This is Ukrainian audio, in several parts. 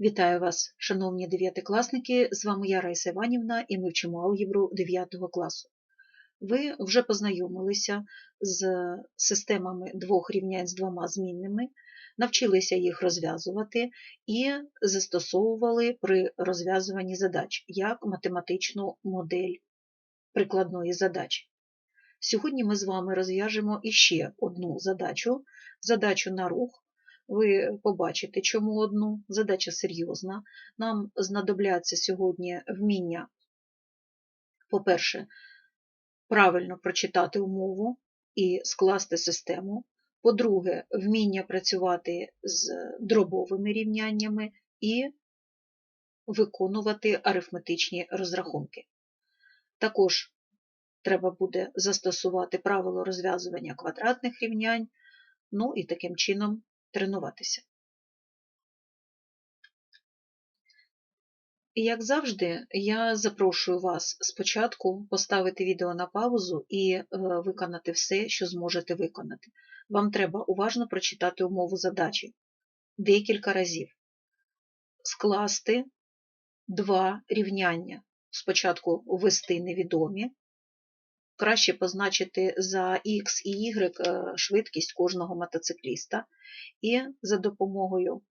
Вітаю вас, шановні дев'ятикласники! З вами я Раїса Іванівна і ми вчимо алгебру 9 класу. Ви вже познайомилися з системами двох рівнянь з двома змінними, навчилися їх розв'язувати і застосовували при розв'язуванні задач як математичну модель прикладної задачі. Сьогодні ми з вами розв'яжемо іще одну задачу, задачу на рух. Ви побачите, чому одну. Задача серйозна. Нам знадобляться сьогодні вміння, по-перше, правильно прочитати умову і скласти систему. По-друге, вміння працювати з дробовими рівняннями і виконувати арифметичні розрахунки. Також треба буде застосувати правило розв'язування квадратних рівнянь, ну і таким чином тренуватися. Як завжди, я запрошую вас спочатку поставити відео на паузу і е, виконати все, що зможете виконати. Вам треба уважно прочитати умову задачі декілька разів, скласти два рівняння. Спочатку ввести невідомі, краще позначити за X і Y е, швидкість кожного мотоцикліста, і за допомогою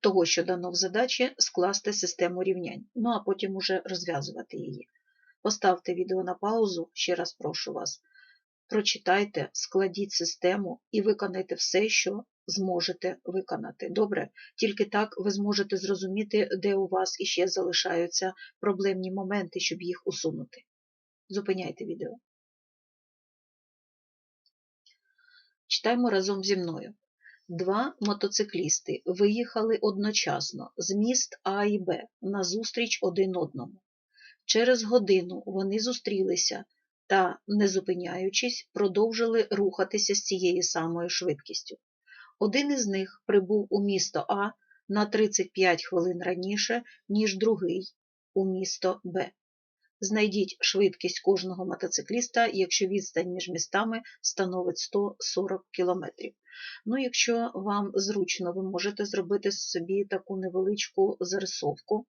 того, що дано в задачі, скласти систему рівнянь, ну а потім уже розв'язувати її. Поставте відео на паузу, ще раз прошу вас. Прочитайте, складіть систему і виконайте все, що зможете виконати. Добре? Тільки так ви зможете зрозуміти, де у вас іще залишаються проблемні моменти, щоб їх усунути. Зупиняйте відео. Читаємо разом зі мною. Два мотоциклісти виїхали одночасно з міст А і Б назустріч один одному. Через годину вони зустрілися та, не зупиняючись, продовжили рухатися з цією самою швидкістю. Один із них прибув у місто А на 35 хвилин раніше, ніж другий у місто Б. Знайдіть швидкість кожного мотоцикліста, якщо відстань між містами становить 140 км. Ну, якщо вам зручно, ви можете зробити собі таку невеличку зарисовку.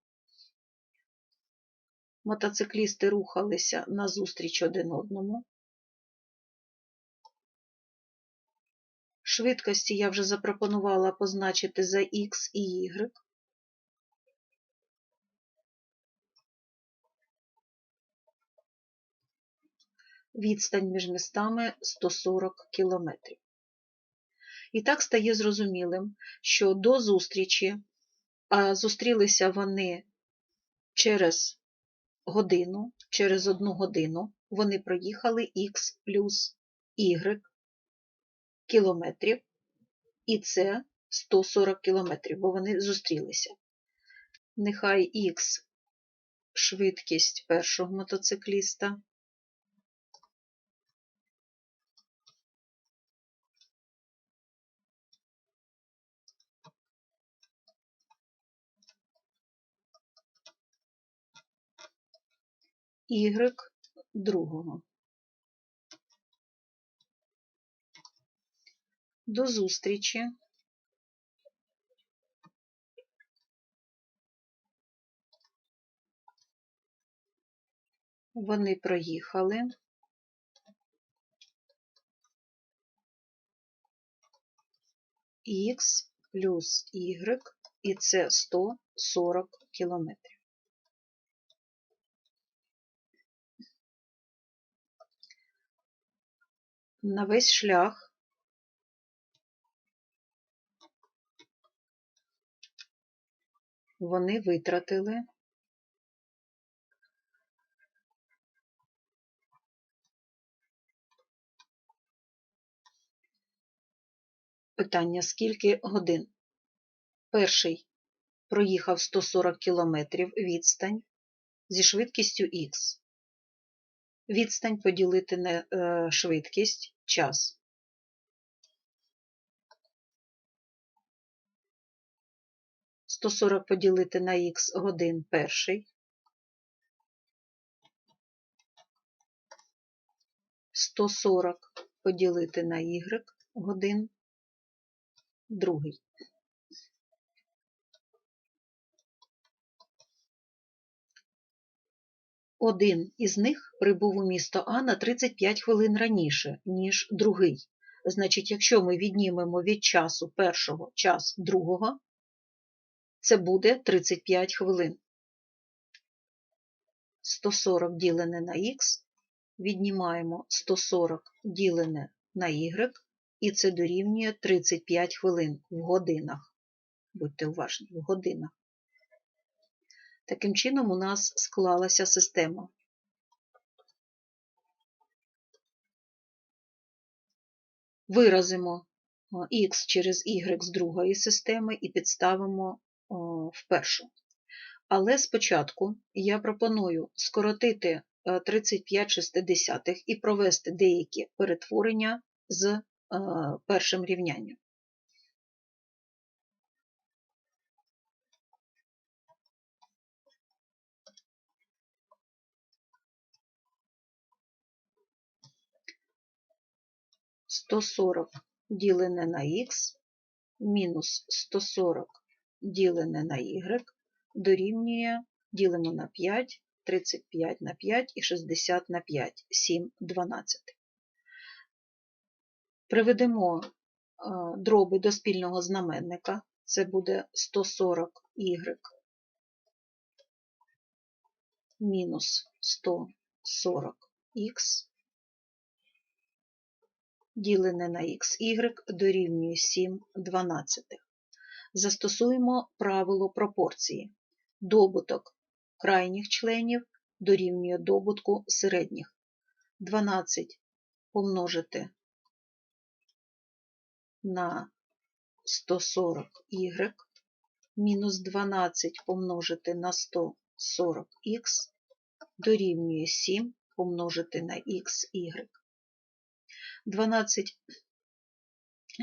Мотоциклісти рухалися назустріч один одному. Швидкості я вже запропонувала позначити за X і Y. Відстань між містами 140 км. І так стає зрозумілим, що до зустрічі, а зустрілися вони через годину, через одну годину, вони проїхали Х плюс Y кілометрів, і це 140 кілометрів, бо вони зустрілися. Нехай Х швидкість першого мотоцикліста. Y другого. До зустрічі. Вони проїхали. Х плюс Y, і це 140 кілометрів. На весь шлях вони витратили питання скільки годин. Перший проїхав 140 км відстань зі швидкістю Х. Відстань поділити на е, швидкість час. Сто сорок поділити на х годин перший. Сто сорок поділити на y годин другий. Один із них прибув у місто А на 35 хвилин раніше, ніж другий. Значить, якщо ми віднімемо від часу першого час другого, це буде 35 хвилин. 140 ділене на х, віднімаємо 140 ділене на y, і це дорівнює 35 хвилин в годинах. Будьте уважні, в годинах. Таким чином, у нас склалася система. Виразимо х через y з другої системи і підставимо в першу. Але спочатку я пропоную скоротити 35 шестидесятих і провести деякі перетворення з першим рівнянням. Сто сорок ділене на х мінус 140 ділене на y дорівнює ділимо на 5, 35 на 5 і 60 на 5, 7 12. Приведемо дроби до спільного знаменника. Це буде 140y мінус 140х ділене на xy дорівнює 7 дванадцятих. Застосуємо правило пропорції. Добуток крайніх членів дорівнює добутку середніх. 12 помножити на 140y мінус 12 помножити на 140х дорівнює 7 помножити на xy. 12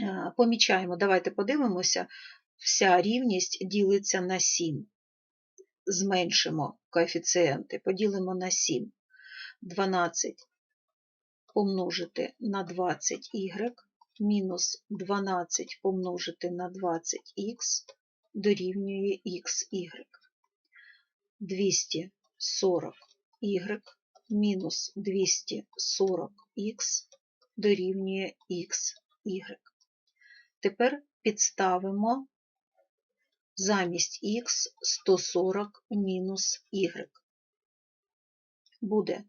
е, помічаємо, давайте подивимося, вся рівність ділиться на 7. Зменшимо коефіцієнти, поділимо на 7. 12 помножити на 20y мінус 12 помножити на 20х дорівнює xy. 240y мінус 240х дорівнює xy. Тепер підставимо замість х 140 мінус y. Буде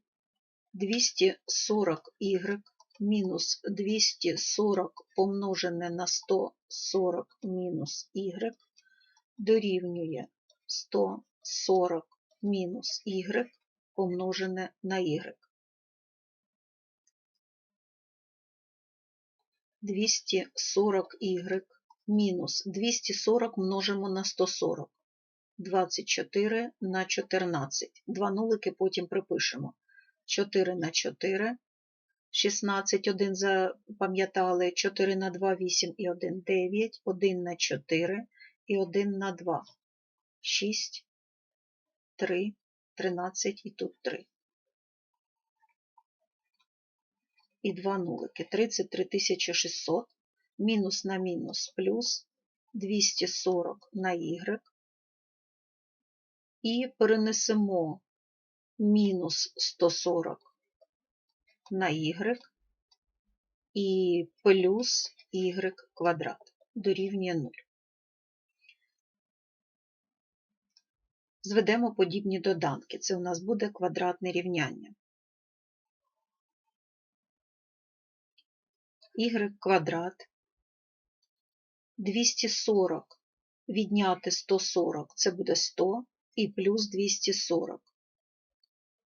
240y мінус 240 помножене на 140 мінус y дорівнює 140 мінус y помножене на y. 240y мінус 240 множимо на 140. 24 на 14. Два нулики потім припишемо. 4 на 4, 16, 1 запам'ятали, 4 на 2, 8 і 1, 9, 1 на 4 і 1 на 2, 6, 3, 13 і тут 3. І 2 нулики. 33 600 мінус на мінус плюс 240 на y і перенесемо мінус 140 на y і плюс y квадрат дорівнює 0. Зведемо подібні доданки. Це у нас буде квадратне рівняння. Y квадрат. 240 відняти 140 це буде 100 і плюс 240.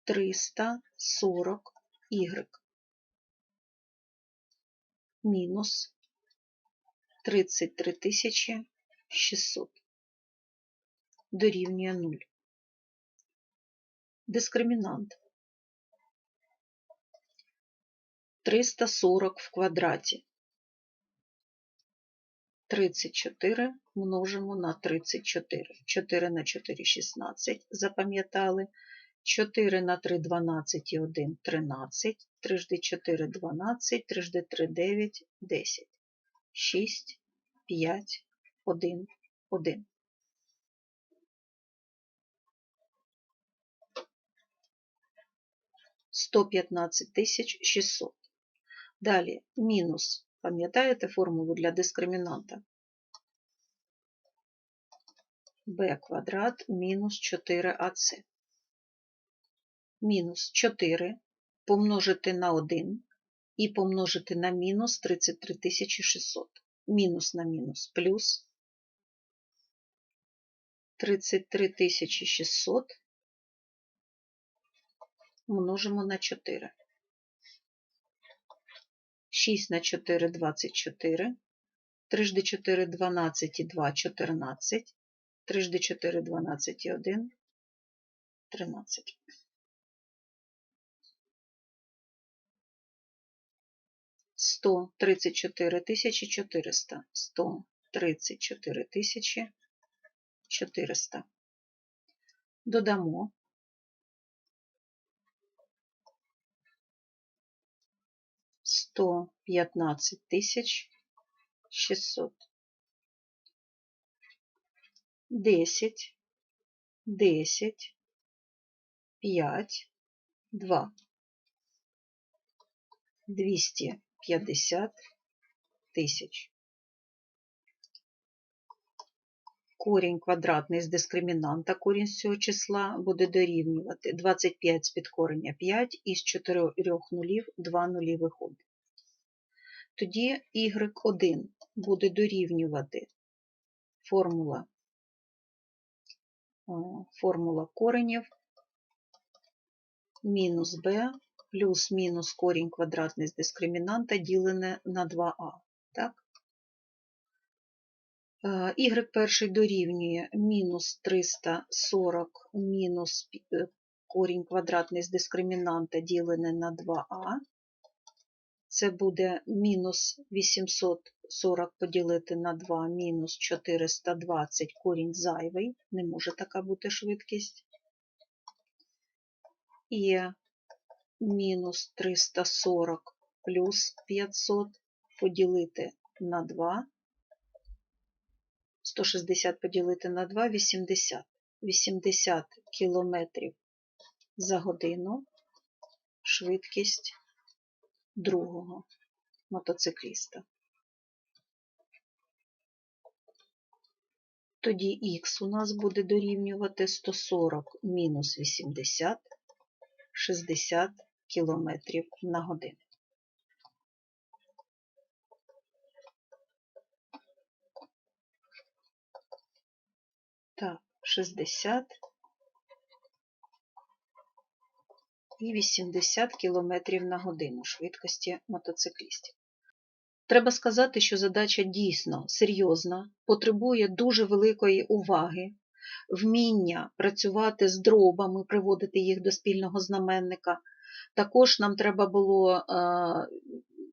340 y мінус 33 600 дорівнює 0. Дискримінант 340 в квадраті 34 множимо на 34. 4 на 4 16, запам'ятали. 4 на 3 12 і 1 13, 3 жди 4 12, 3 жди 3 9, 10, 6, 5, 1, 1. 115 тисяч 600. Далі мінус. Пам'ятаєте формулу для дискримінанта? b квадрат мінус 4ac. Мінус 4 помножити на 1 і помножити на мінус 33 600. Мінус на мінус плюс 33 600 множимо на 4. 6 на 4 – 24. 3 жди 4 – 12 і 2 – 14. 3 жди 4 – 12 і 1 – 13. Сто тридцять чотири тисячі чотириста. Сто тридцять чотири тисячі чотириста. Додамо сто п'ятнадцять тисяч шістсот. Десять, десять, п'ять, два. Двісті п'ятдесят тисяч. Корінь квадратний з дискримінанта, корінь з цього числа буде дорівнювати 25 з підкорення 5 і з 4 нулів 2 нулі виходить. Тоді y1 буде дорівнювати формула, формула коренів мінус b плюс-мінус корінь квадратний з дискримінанта ділене на 2а. Так? y перший дорівнює мінус 340 мінус е, корінь квадратний з дискримінанта ділене на 2а. Це буде мінус 840 поділити на 2 мінус 420 корінь зайвий. Не може така бути швидкість. І мінус 340 плюс 500 поділити на 2 160 поділити на 2 80. 80 кілометрів за годину швидкість другого мотоцикліста. Тоді х у нас буде дорівнювати 140 мінус 80 60 кілометрів на годину. Так, 60 і 80 км на годину швидкості мотоциклістів. Треба сказати, що задача дійсно серйозна, потребує дуже великої уваги, вміння працювати з дробами, приводити їх до спільного знаменника. Також нам треба було е,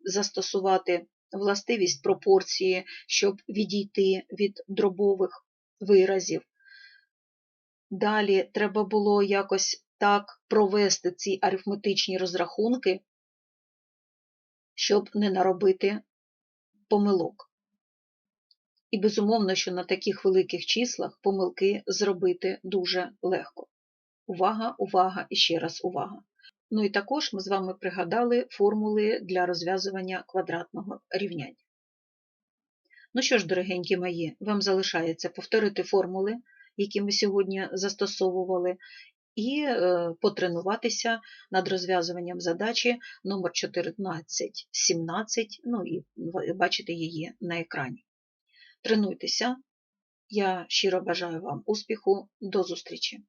застосувати властивість пропорції, щоб відійти від дробових виразів. Далі треба було якось так провести ці арифметичні розрахунки, щоб не наробити помилок. І, безумовно, що на таких великих числах помилки зробити дуже легко. Увага, увага і ще раз увага. Ну і також ми з вами пригадали формули для розв'язування квадратного рівняння. Ну що ж, дорогенькі мої, вам залишається повторити формули, які ми сьогодні застосовували, і е, потренуватися над розв'язуванням задачі номер 1417, ну і бачите її на екрані. Тренуйтеся. Я щиро бажаю вам успіху. До зустрічі!